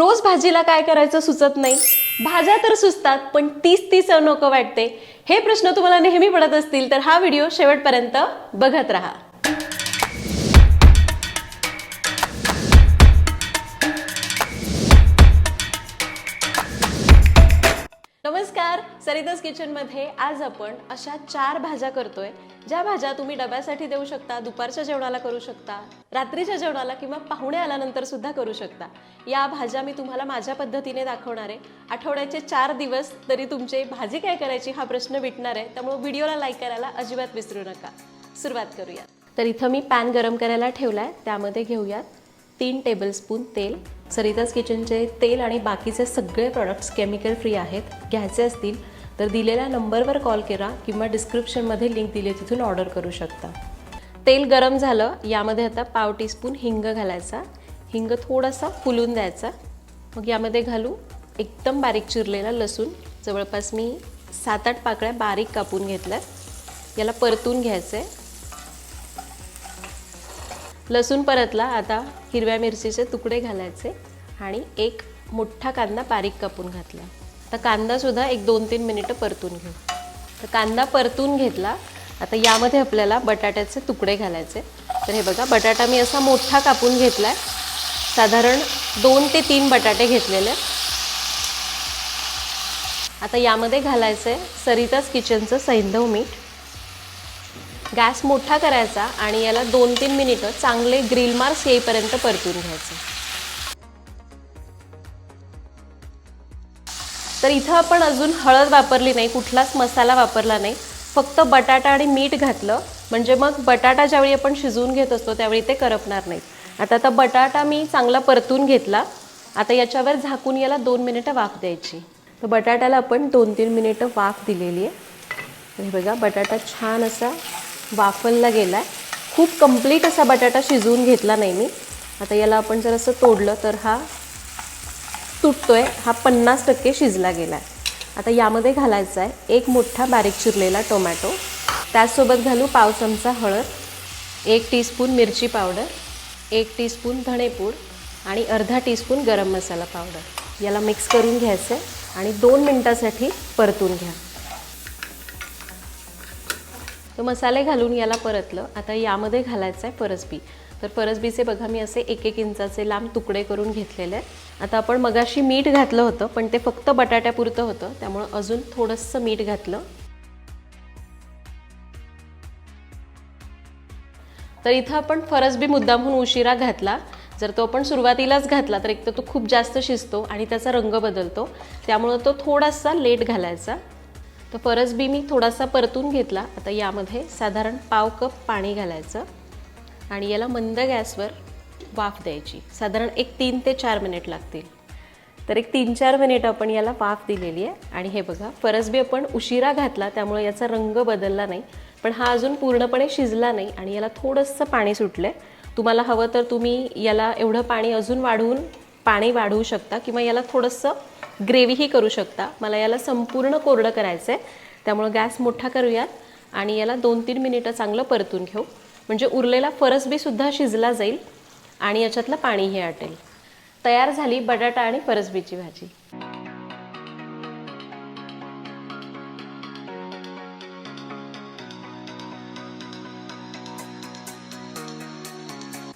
रोज भाजीला काय करायचं सुचत नाही. भाज्या तर सुचतात पण तीस तीस नको वाटते. हे प्रश्न तुम्हाला नेहमी पडत असतील तर हा व्हिडिओ शेवटपर्यंत बघत राहा. नमस्कार सरिताज किचनमध्ये आज आपण अशा चार भाज्या करतोय. ज्या भाज्या तुम्ही डब्यासाठी देऊ शकता दुपारच्या जेवणाला करू शकता रात्रीच्या जेवणाला किंवा पाहुणे आल्यानंतर सुद्धा करू शकता. या भाज्या मी तुम्हाला माझ्या पद्धतीने दाखवणार आहे. आठवड्याचे चार दिवस तरी तुमचे भाजी काय करायची हा प्रश्न विटणार आहे. त्यामुळे व्हिडिओला लाईक करायला अजिबात विसरू नका. सुरुवात करूया. तर इथं मी पॅन गरम करायला ठेवला आहे त्यामध्ये घेऊयात तीन टेबलस्पून तेल. सरिताज किचनचे तेल आणि बाकीचे सगळे प्रॉडक्ट्स केमिकल फ्री आहेत. घ्यायचे असतील तर दिलेल्या नंबरवर कॉल करा किंवा डिस्क्रिप्शनमध्ये लिंक दिली तिथून ऑर्डर करू शकता. तेल गरम झालं यामध्ये आता पाव टीस्पून हिंग घालायचा. हिंग थोडासा फुलून द्यायचा. मग यामध्ये घालू एकदम बारीक चिरलेला लसूण. जवळपास मी सात आठ पाकळ्या बारीक कापून घेतल्या याला परतून घ्यायचं आहे लसूण परतला आता हिरव्या मिरचीचे तुकडे घालायचे आणि एक मोठा कांदा बारीक कापून घातला. आता कांदासुद्धा एक दोन तीन मिनिटं परतून घेऊ. तर कांदा परतून घेतला. आता यामध्ये आपल्याला बटाट्याचे तुकडे घालायचे. तर हे बघा बटाटा मी असा मोठा कापून घेतला आहे साधारण दोन ते तीन बटाटे घेतलेले. आता यामध्ये घालायचं आहे सरिताज किचनचं सैंधव मीठ. गॅस मोठा करायचा आणि याला दोन तीन मिनिटं चांगले ग्रिल मार्क्स येईपर्यंत परतून घ्यायचे. तर इथं आपण अजून हळद वापरली नाही कुठलाच मसाला वापरला नाही. फक्त बटाटा आणि मीठ घातलं. म्हणजे मग बटाटा ज्यावेळी आपण शिजवून घेत असतो त्यावेळी ते करपणार नाहीत. आता आता बटाटा मी चांगला परतून घेतला. आता याच्यावर झाकून याला दोन मिनिटं वाफ द्यायची. तर बटाट्याला आपण दोन तीन मिनिटं वाफ दिलेली आहे. हे बघा बटाटा छान असा वाफलला गेला आहे खूप कंप्लीट असा बटाटा शिजवून घेतला नाही मी. आता याला आपण जर असं तोडलं तर हा तुटतो आहे हा पन्नास टक्के शिजला गेला आहे आता यामध्ये घालायचा आहे एक मोठा बारीक चिरलेला टोमॅटो. त्याचसोबत घालू पाव चमचा हळद एक टीस्पून मिरची पावडर एक टीस्पून धणेपूड आणि अर्धा टीस्पून गरम मसाला पावडर. याला मिक्स करून घ्यायचं आहे आणि दोन मिनटासाठी परतून घ्या. तर मसाले घालून याला परतलं. आता यामध्ये घालायचं आहे परसबी. तर परसबीचे बघा मी असे एक एक इंचाचे लांब तुकडे करून घेतलेले आहेत. आता आपण मगाशी मीठ घातलं होतं पण ते फक्त बटाट्यापुरतं होतं त्यामुळं अजून थोडंसं मीठ घातलं. तर इथं आपण फरसबी मुद्दामहून उशिरा घातला. जर तो आपण सुरुवातीलाच घातला तर एक तर तो खूप जास्त शिजतो आणि त्याचा रंग बदलतो. त्यामुळं तो थोडासा लेट घालायचा. तर फरसबी मी थोडासा परतून घेतला. आता यामध्ये साधारण पाव कप पाणी घालायचं. आणि याला मंद गॅसवर वाफ द्यायची. साधारण एक तीन ते चार मिनिट लागतील. तर एक तीन चार मिनिट आपण याला वाफ दिलेली आहे. आणि हे बघा फरसबी आपण उशिरा घातला त्यामुळे याचा रंग बदलला नाही. पण हा अजून पूर्णपणे शिजला नाही आणि याला थोडंसं पाणी सुटलं आहे तुम्हाला हवं तर तुम्ही याला एवढं पाणी अजून वाढवून पाणी वाढवू शकता किंवा याला थोडंसं ग्रेव्हीही करू शकता. मला याला संपूर्ण कोरडं करायचं आहे त्यामुळं गॅस मोठा करूयात आणि याला दोन तीन मिनिटं चांगलं परतून घेऊ. म्हणजे उरलेला फरसबीसुद्धा शिजला जाईल आणि याच्यातलं पाणीही आटेल. तयार झाली बटाटा आणि फरसबीची भाजी.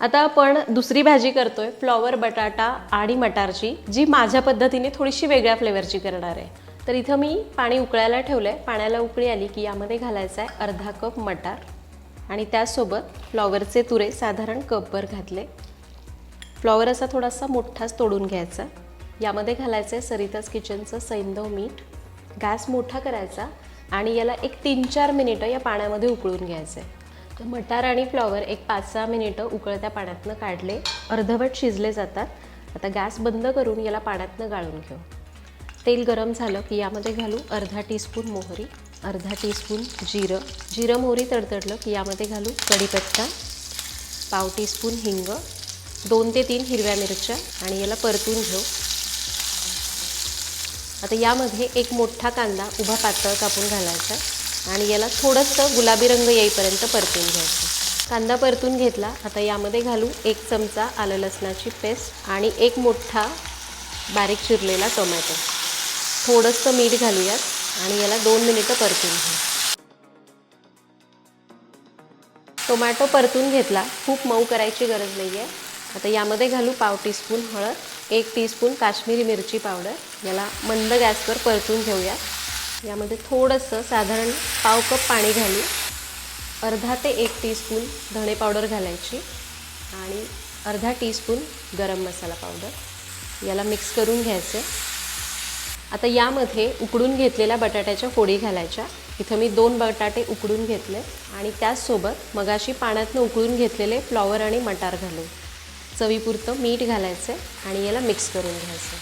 आता आपण दुसरी भाजी करतोय फ्लॉवर बटाटा आणि मटारची जी माझ्या पद्धतीने थोडीशी वेगळ्या फ्लेवरची करणार आहे. तर इथं मी पाणी उकळायला ठेवलं आहे पाण्याला उकळी आली की यामध्ये घालायचं आहे अर्धा कप मटार. आणि त्याचसोबत फ्लॉवरचे तुरे साधारण कपभर घातले. फ्लॉवर असा थोडासा मोठाच तोडून घ्यायचा. यामध्ये घालायचं आहे सरिताज किचनचं सैंधव मीठ. गॅस मोठा करायचा आणि याला एक तीन चार मिनिटं या पाण्यामध्ये उकळून घ्यायचं आहे तर मटार आणि फ्लॉवर एक पाच सहा मिनिटं उकळत्या पाण्यातनं काढले. अर्धवट शिजले जातात. आता गॅस बंद करून याला पाण्यातनं गाळून घेऊ. तेल गरम झालं की यामध्ये घालू अर्धा टीस्पून मोहरी. अर्धा टीस्पून जिरं. जिरं मोहरी तडतडलं की यामध्ये घालू कढीपत्ता पाव टीस्पून हिंग दोन ते तीन हिरव्या मिरच्या आणि याला परतून घेऊ. आता यामध्ये एक मोठा कांदा उभा पातळ कापून घालायचा आणि याला थोडंसं गुलाबी रंग येईपर्यंत परतून घ्यायचं. कांदा परतून घेतला आता यामध्ये घालू एक चमचा आलं लसणाची पेस्ट आणि एक मोठा बारीक चिरलेला टोमॅटो. थोडंसं मीठ घालूयात. आणि याला दोन मिनिटं परतून घेऊ टोमॅटो परतून घेतला. खूप मऊ करायची गरज नाही आहे आता यामध्ये घालू पाव टीस्पून हळद एक टीस्पून काश्मीरी मिरची पावडर. याला मंद गॅसवर परतून घेऊया. यामध्ये थोडंसं साधारण पाव कप पाणी घालू. अर्धा ते एक टीस्पून धणे पावडर घालायची आणि अर्धा टीस्पून गरम मसाला पावडर. याला मिक्स करून घ्यायचं. आता यामध्ये उकडून घेतलेल्या बटाट्याच्या फोडी घालायच्या. इथं मी दोन बटाटे उकडून घेतले आणि त्याचसोबत मगाशी पाण्यातनं उकळून घेतलेले फ्लॉवर आणि मटार घालू चवीपुरतं मीठ घालायचं आणि याला मिक्स करून घ्यायचं.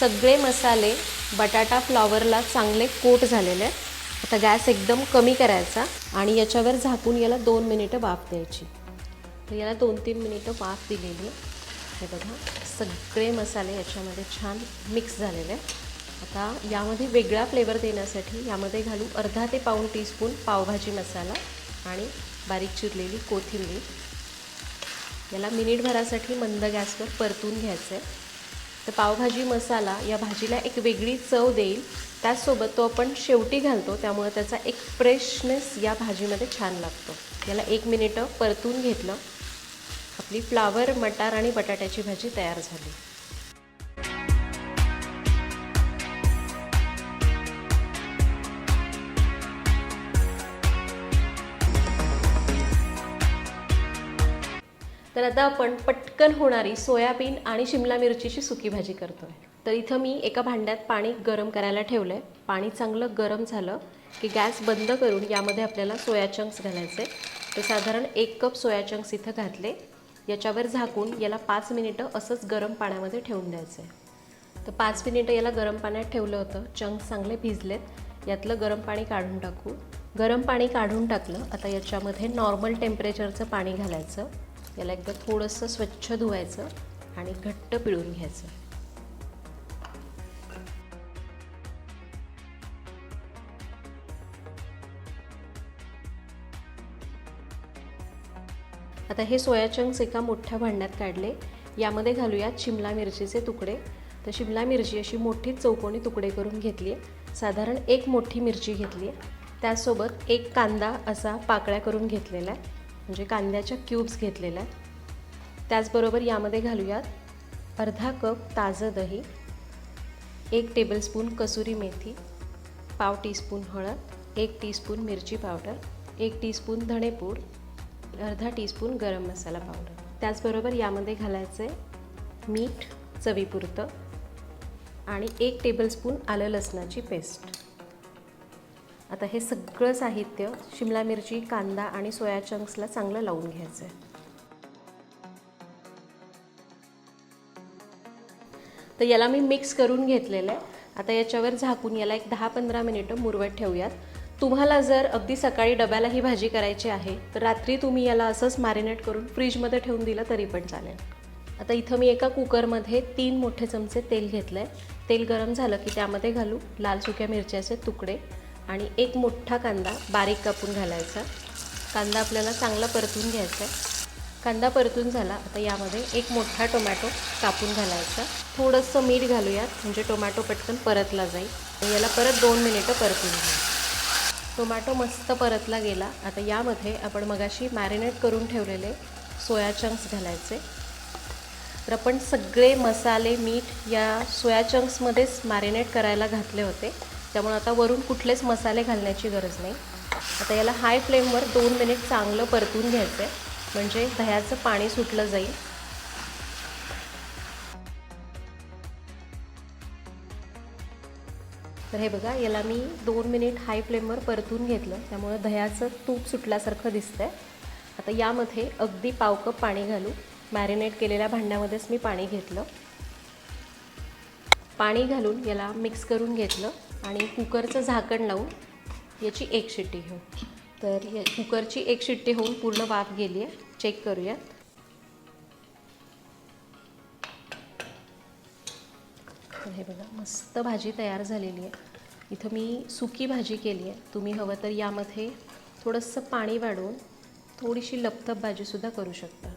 सगळे मसाले बटाटा फ्लॉवरला चांगले कोट झालेले आहेत. आता गॅस एकदम कमी करायचा आणि याच्यावर झाकून याला दोन मिनिटं वाफ द्यायची. तर याला दोन तीन मिनिटं वाफ दिलेली. हे बघा सगळे मसाले याच्यामध्ये छान मिक्स झालेले. आहेत आता यामध्ये वेगळा फ्लेवर देण्यासाठी यामध्ये घालू अर्धा ते पाऊण टीस्पून पावभाजी मसाला आणि बारीक चिरलेली कोथिंबीर. याला मिनिटभरासाठी मंद गॅसवर परतून घ्यायचं आहे तर पावभाजी मसाला या भाजीला एक वेगळी चव देईल. त्याचसोबत तो आपण शेवटी घालतो त्यामुळे त्याचा एक फ्रेशनेस या भाजीमध्ये छान लागतो. याला एक मिनिटं परतून घेतलं. आपली फ्लावर मटार आणि बटाट्याची भाजी तयार झाली. तर आता आपण पटकन होणारी सोयाबीन आणि शिमला मिरचीची सुकी भाजी करतोय. तर इथं मी एका भांड्यात पाणी गरम करायला ठेवलं आहे पाणी चांगलं गरम झालं की गॅस बंद करून यामध्ये आपल्याला सोया चंक्स घालायचे. तर साधारण एक कप सोया चंक्स इथं घातले. याच्यावर झाकून याला पाच मिनिटं असंच गरम पाण्यामध्ये ठेवून द्यायचं. आहे तर पाच मिनिटं याला गरम पाण्यात ठेवलं होतं. चंक्स चांगले भिजलेत. यातलं गरम पाणी काढून टाकू. गरम पाणी काढून टाकलं. आता याच्यामध्ये नॉर्मल टेम्परेचरचं पाणी घालायचं. याला एकदा थोडंसं स्वच्छ धुवायचं आणि घट्ट पिळून घ्यायचं. आता हे सोया चंक्स एका मोठ्या भांड्यात काढले. यामध्ये घालूयात शिमला मिरचीचे तुकडे. तर शिमला मिरची अशी मोठी चौकोनी तुकडे करून घेतली आहे. साधारण एक मोठी मिरची घेतली आहे. त्यासोबत एक कांदा असा पाकळ्या करून घेतलेला आहे. म्हणजे कांद्याच्या क्यूब्स घेतलेल्या आहेत. त्याचबरोबर यामध्ये घालूयात अर्धा कप ताजं दही एक टेबलस्पून कसुरी मेथी पाव टीस्पून हळद एक टीस्पून मिरची पावडर एक टीस्पून धणेपूड अर्धा टीस्पून गरम मसाला पावडर त्याचबरोबर यामध्ये घालायचे मीठ चवीपुरतं आणि एक टेबलस्पून आलं लसणाची पेस्ट आता हे सगळं साहित्य शिमला मिरची कांदा आणि सोया चंक्सला चांगलं लावून घ्यायचं आहे तर याला मी मिक्स करून घेतलेलं आहे आता याच्यावर झाकून याला एक दहा पंधरा मिनिटं मुरवत ठेवूयात. तुम्हाला जर अगदी सकाळी डब्याला ही भाजी करायची आहे तर रात्री तुम्ही याला असंच मॅरिनेट करून फ्रीजमध्ये ठेवून दिलं तरी पण चालेल. आता इथं मी एका कुकरमध्ये तीन मोठे चमचे तेल घेतलं आहे तेल गरम झालं की त्यामध्ये घालू. लाल सुक्या मिरच्याचे तुकडे. आणि एक मोठा कांदा बारीक कापून घालायचा. कांदा आपल्याला चांगला परतून घ्यायचा आहे. कांदा परतून झाला आता यामध्ये एक मोठा टोमॅटो कापून घालायचा. थोडंसं मीठ घालूयात म्हणजे टोमॅटो पटकन परतला जाईल. याला परत दोन मिनिटं परतून घ्या टोमॅटो मस्त परतला गेला. आता यामध्ये आपण मगाशी मॅरिनेट करून ठेवलेले सोया चंक्स घालायचे. तर आपण सगळे मसाले मीठ या सोया चंक्समध्येच मॅरिनेट करायला घातले होते. त्यामुळे आता वरून कुठलेच मसाले घालण्याची गरज नाही. आता याला हाय फ्लेमवर दोन मिनिट चांगलं परतून घ्यायचं आहे म्हणजे दह्याचं पाणी सुटलं जाईल. तर हे बघा याला मी दोन मिनिट हाय फ्लेमवर परतून घेतलं. त्यामुळं दह्याचं तूप सुटल्यासारखं दिसतंय. आता यामध्ये अगदी पाव कप पाणी घालू मॅरिनेट केलेल्या भांड्यामध्येच मी पाणी घेतलं. पाणी घालून याला मिक्स करून घेतलं. आणि कुकरचं झाकण लावून याची एक शिट्टी घेऊ. तर या कुकरची एक शिट्टी होऊन पूर्ण वाफ गेली आहे. चेक करूयात. हे बघा मस्त भाजी तयार झालेली आहे. इथं मी सुकी भाजी केली आहे. तुम्ही हवं तर यामध्ये थोडंसं पाणी वाढवून थोडीशी लपथप भाजीसुद्धा करू शकता.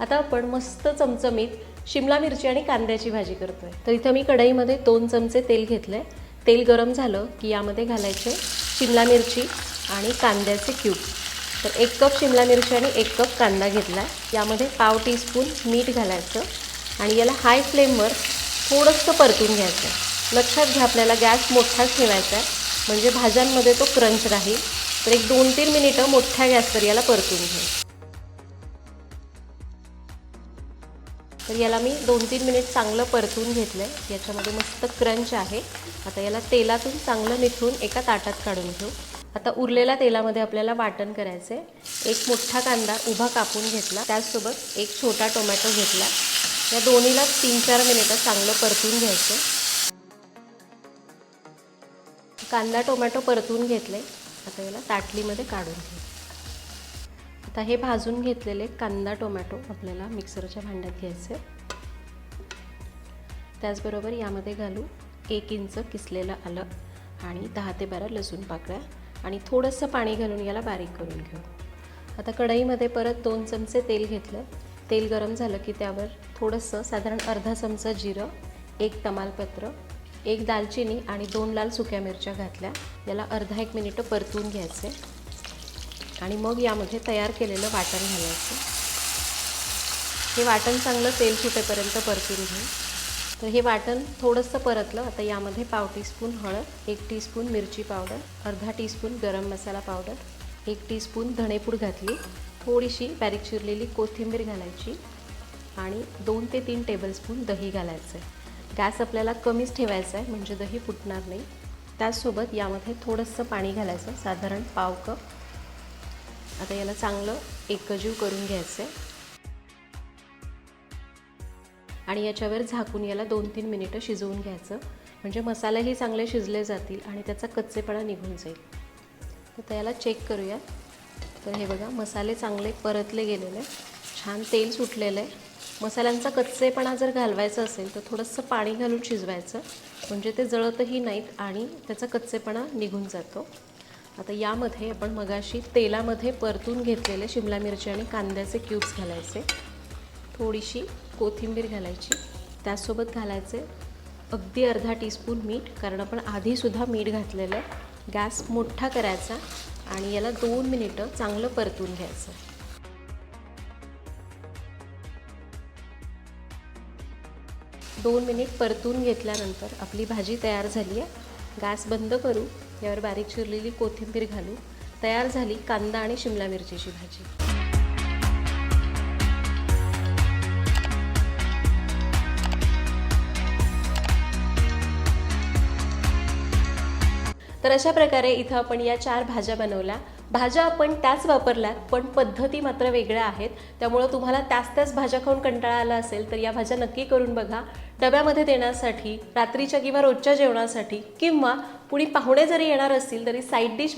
आता आपण मस्त चमचमीत शिमला मिरची आणि कांद्याची भाजी करतोय. तर इथं मी कढईमध्ये दोन चमचे तेल घेतलंय. तेल गरम झालं की यामध्ये घालायचे शिमला मिरची आणि कांद्याचे क्यूब तर एक कप शिमला मिरची आणि एक कप कांदा घेतला यामध्ये पाव टीस्पून मीठ घालायचं आणि याला हाय फ्लेमवर थोडंसं परतून घ्यायचं. लक्षात घ्या आपल्याला गॅस मोठाच ठेवायचा आहे म्हणजे भाज्यांमध्ये तो क्रंच राहील. तर एक दोन तीन मिनिटं मोठ्या गॅसवर याला परतून घ्यायचं तर याला मी दोन तीन मिनिट चांगलं परतून घेतलं आहे याच्यामध्ये मस्त क्रंच आहे. आता याला तेलातून चांगलं मिसळून एका ताटात काढून घेऊ. आता उरलेल्या तेलामध्ये आपल्याला वाटण करायचं आहे एक मोठा कांदा उभा कापून घेतला. त्याचसोबत एक छोटा टोमॅटो घेतला. या दोन्हीला तीन चार मिनिटं चांगलं परतून घ्यायचं. कांदा टोमॅटो परतून घेतले आता याला ताटलीमध्ये काढून घेऊ. आता हे भाजून घेतलेले कांदा टोमॅटो आपल्याला मिक्सरच्या भांड्यात घ्यायचे. त्याचबरोबर यामध्ये घालू एक इंच किसलेलं आलं आणि दहा ते बारा लसूण पाकळ्या आणि थोडंसं पाणी घालून याला बारीक करून घेऊ. आता कढईमध्ये परत दोन चमचे तेल घेतलं. तेल गरम झालं की त्यावर थोडंसं साधारण अर्धा चमचा जिरं एक तमालपत्र एक दालचिनी आणि दोन लाल सुक्या मिरच्या घातल्या. याला अर्धा एक मिनिटं परतून घ्यायचे. आणि मग यामध्ये तयार केलेलं वाटण घालायचं. हे वाटण चांगलं तेल सुटेपर्यंत परतून घेऊ तर हे वाटण थोडंसं परतलं आता यामध्ये पाव टीस्पून हळद एक टीस्पून मिरची पावडर अर्धा टीस्पून गरम मसाला पावडर एक टीस्पून धणेपूड घातली थोडीशी बारीक चिरलेली कोथिंबीर घालायची आणि दोन ते तीन टेबलस्पून दही घालायचं आहे गॅस आपल्याला कमीच ठेवायचा आहे म्हणजे दही फुटणार नाही. त्याचसोबत यामध्ये थोडंसं पाणी घालायचं साधारण पाव कप आता याला चांगलं एकजीव करून घ्यायचं आहे आणि याच्यावर झाकून याला दोन तीन मिनिटं शिजवून घ्यायचं. म्हणजे मसालेही चांगले शिजले जातील आणि त्याचा कच्चेपणा निघून जाईल. तर याला चेक करूया तर हे बघा मसाले चांगले परतले गेलेले छान तेल सुटलेलं आहे. मसाल्यांचा कच्चेपणा जर घालवायचा असेल तर थोडंसं पाणी घालून शिजवायचं. म्हणजे ते जळतही नाहीत आणि त्याचा कच्चेपणा निघून जातो. आता यामध्ये आपण मगाशी तेलामध्ये परतून घेतलेले शिमला मिरची आणि कांद्याचे क्यूब्स घालायचे. थोडीशी कोथिंबीर घालायची. त्यासोबत घालायचे अगदी अर्धा टीस्पून मीठ कारण आपण आधीसुद्धा मीठ घातलेलं गॅस मोठा करायचा आणि याला दोन मिनिटं चांगलं परतून घ्यायचं. दोन मिनिट परतून घेतल्यानंतर आपली भाजी तयार झाली आहे. गॅस बंद करू. यावर बारीक चिरलेली कोथिंबीर घालू तयार झाली कांदा आणि शिमला मिरचीची भाजी. तर अशा प्रकारे इथं आपण या चार भाज्या बनवल्या. भाज्या आपण त्याच वापरल्यात पण पद्धती मात्र वेगळ्या आहेत. त्यामुळं तुम्हाला त्याच त्याच भाज्या खाऊन कंटाळा आला असेल तर या भाज्या नक्की करून बघा. डब्यामध्ये देण्यासाठी रात्रीच्या किंवा रोजच्या जेवणासाठी किंवा कुणी पाहुणे जरी येणार असतील तरी साईड डिश